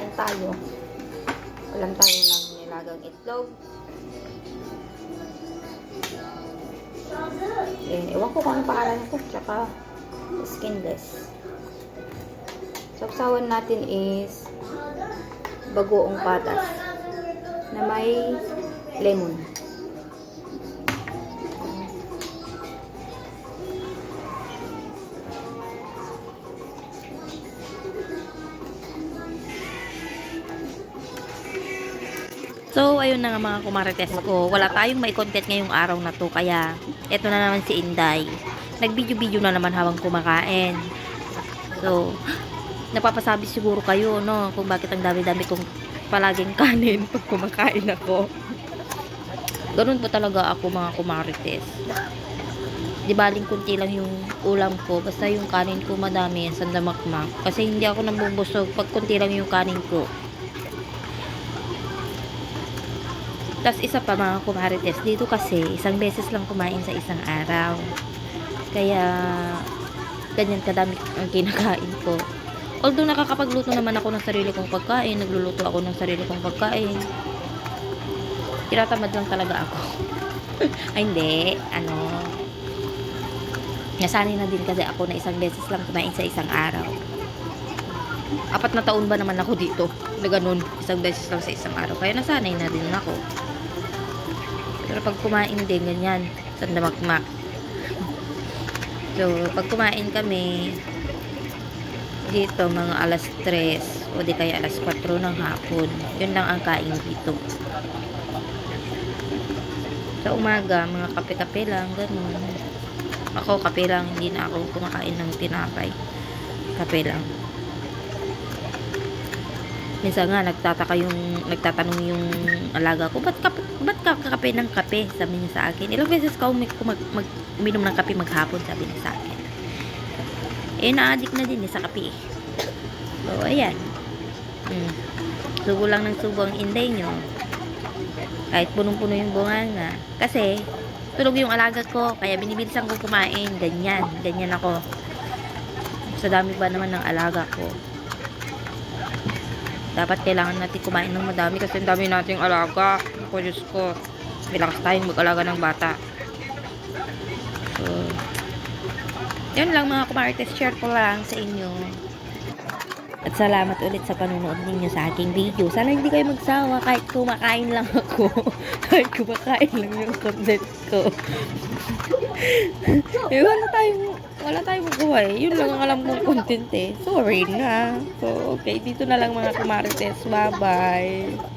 kain tayo. Ulam tayo ng nilagang itlog. Eh, ewan ko kung ano pangalan ko. Tsaka skinless. Sapsawan natin is bagoong patas na may lemon. So, ayun na nga mga kumarites ko. Wala tayong may content ngayong araw na to. Kaya, eto na naman si Inday. Nag-video-video na naman habang kumakain. So, napapasabi siguro kayo, no? Kung bakit ang dami-dami kong palaging kanin pag kumakain ako. Ganun po talaga ako mga kumarites. Di baling kunti lang yung ulam ko. Basta yung kanin ko madami, sandamakmak. Kasi hindi ako nabubusog pag kunti lang yung kanin ko. Tapos isa pa mga kumarites, dito kasi isang beses lang kumain sa isang araw. Kaya ganyan kadami ang kinakain ko. Although nakakapagluto naman ako ng sarili kong pagkain, nagluluto ako ng sarili kong pagkain. Tinatamad lang talaga ako. Ay hindi, ano, nasanay na din kasi ako na isang beses lang kumain sa isang araw. Apat na taon ba naman ako dito na ganun, isang beses lang sa isang araw. Kaya nasanay na din ako. Pero pag kumain din, ganyan, sandamakmak. So, pag kumain kami, dito, mga alas 3 o di kaya alas 4 ng hapon. Yun lang ang kain dito. Sa umaga, mga kape-kape lang, ganun. Ako, kape lang, hindi na ako kumakain ng tinapay. Kape lang. Minsan nga, nagtataka yung, nagtatanong yung alaga ko, ba't, ka, ba't ka kape ng kape? Sabi niya sa akin. Ilang beses ka umi, mag, mag, uminom ng kape maghapon, sabi niya sa akin. Eh, na-addict na din eh, sa kape. eh. So, ayan. Hmm. Subo lang ng subo ang inday nyo. Kahit punong-puno yung bunganga. Kasi, tulog yung alaga ko, kaya binibilisan ko kumain. Ganyan. Ganyan ako. Sa dami ba naman ng alaga ko. Dapat kailangan natin kumain ng madami kasi ang dami nating alaga. Ako, Diyos ko. Bilakas tayong mag-alaga ng bata. So, yun lang mga kumarites. Share ko lang sa inyo. At salamat ulit sa panonood ninyo sa aking video. Sana hindi kayo magsawa kahit kumakain lang ako. kahit kumakain lang yung content ko. Eh, wala tayong, wala tayong magawa. Yun lang ang alam kong content eh. Sorry na. So, okay. Dito na lang mga kumarites. Bye-bye.